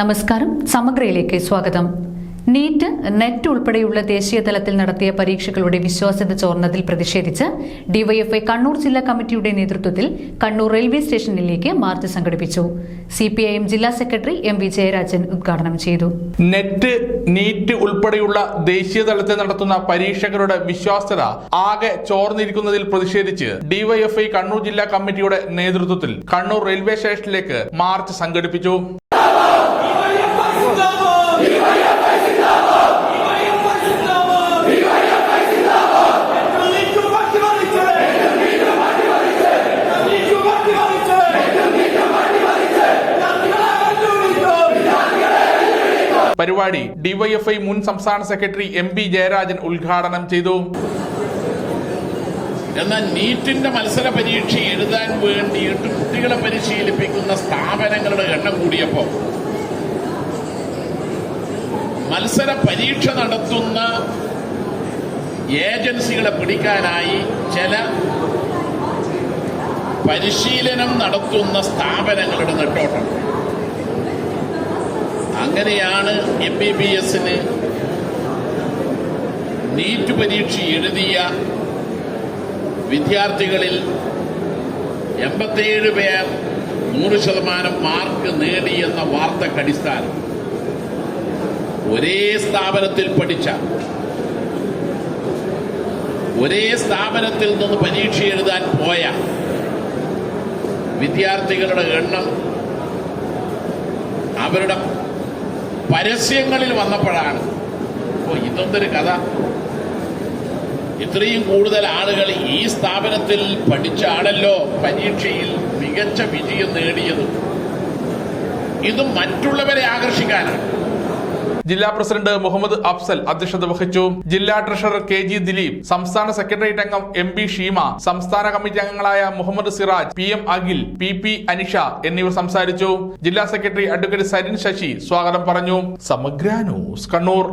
നമസ്കാരം. സമഗ്രയിലേക്ക് സ്വാഗതം. NEET net ഉൾപ്പെടെയുള്ള ദേശീയ തലത്തിൽ നടത്തിയ പരീക്ഷകളുടെ വിശ്വാസ്യത ചോർന്നതിൽ പ്രതിഷേധിച്ച് ഡിവൈഎഫ്ഐ കണ്ണൂർ ജില്ലാ കമ്മിറ്റിയുടെ നേതൃത്വത്തിൽ കണ്ണൂർ റെയിൽവേ സ്റ്റേഷനിലേക്ക് മാർച്ച് സംഘടിപ്പിച്ചു. സിപിഐഎം ജില്ലാ സെക്രട്ടറി എം വി ജയരാജൻ ഉദ്ഘാടനം ചെയ്തു. നെറ്റ് നീറ്റ് ഉൾപ്പെടെയുള്ള ദേശീയ തലത്തിൽ നടത്തുന്ന പരീക്ഷകളുടെ വിശ്വാസ്യത ആകെ ചോർന്നിരിക്കുന്നതിൽ പ്രതിഷേധിച്ച് ഡിവൈഎഫ്ഐ കണ്ണൂർ ജില്ലാ കമ്മിറ്റിയുടെ നേതൃത്വത്തിൽ കണ്ണൂർ റെയിൽവേ സ്റ്റേഷനിലേക്ക് മാർച്ച് സംഘടിപ്പിച്ചു. പരിപാടി ഡിവൈഎഫ്ഐ മുൻ സംസ്ഥാന സെക്രട്ടറി എം പി ജയരാജൻ ഉദ്ഘാടനം ചെയ്തു. എന്നാൽ നീറ്റിന്റെ മത്സര പരീക്ഷ എഴുതാൻ വേണ്ടിയിട്ട് കുട്ടികളെ പരിശീലിപ്പിക്കുന്ന സ്ഥാപനങ്ങളുടെ എണ്ണം കൂടിയപ്പോൾ മത്സര പരീക്ഷ നടത്തുന്ന ഏജൻസികളെ പിടിക്കാനായി ചില പരിശീലനം നടത്തുന്ന സ്ഥാപനങ്ങളുടെ നെട്ടോട്ടം. അങ്ങനെയാണ് എം ബി ബി എസിന് നീറ്റ് പരീക്ഷ എഴുതിയ വിദ്യാർത്ഥികളിൽ എൺപത്തിയേഴ് പേർ നൂറ് ശതമാനം മാർക്ക് നേടിയെന്ന വാർത്തക്കടിസ്ഥാനം ഒരേ സ്ഥാപനത്തിൽ പഠിച്ച ഒരേ സ്ഥാപനത്തിൽ നിന്ന് പരീക്ഷ എഴുതാൻ പോയ വിദ്യാർത്ഥികളുടെ എണ്ണം അവരുടെ പരസ്യങ്ങളിൽ വന്നപ്പോഴാണ്. ഓ ഇതൊന്നൊരു കഥ. ഇത്രയും കൂടുതൽ ആളുകൾ ഈ സ്ഥാപനത്തിൽ പഠിച്ച ആളല്ലോ പരീക്ഷയിൽ മികച്ച വിജയം നേടിയതും. ഇത് മറ്റുള്ളവരെ ആകർഷിക്കാനാണ്. ജില്ലാ പ്രസിഡന്റ് മുഹമ്മദ് അഫ്സൽ അധ്യക്ഷത വഹിച്ചു. ജില്ലാ ട്രഷറർ കെ ജി ദിലീപ് സംസ്ഥാന സെക്രട്ടേറിയറ്റ് അംഗം എം പി ഷീമ സംസ്ഥാന കമ്മിറ്റി അംഗങ്ങളായ Muhammad Siraj P M Akhil P P Anisha എന്നിവർ സംസാരിച്ചു. ജില്ലാ സെക്രട്ടറി അഡ്വക്കേറ്റ് സരിൻ ശശി സ്വാഗതം പറഞ്ഞു. സമഗ്ര ന്യൂസ് കണ്ണൂർ.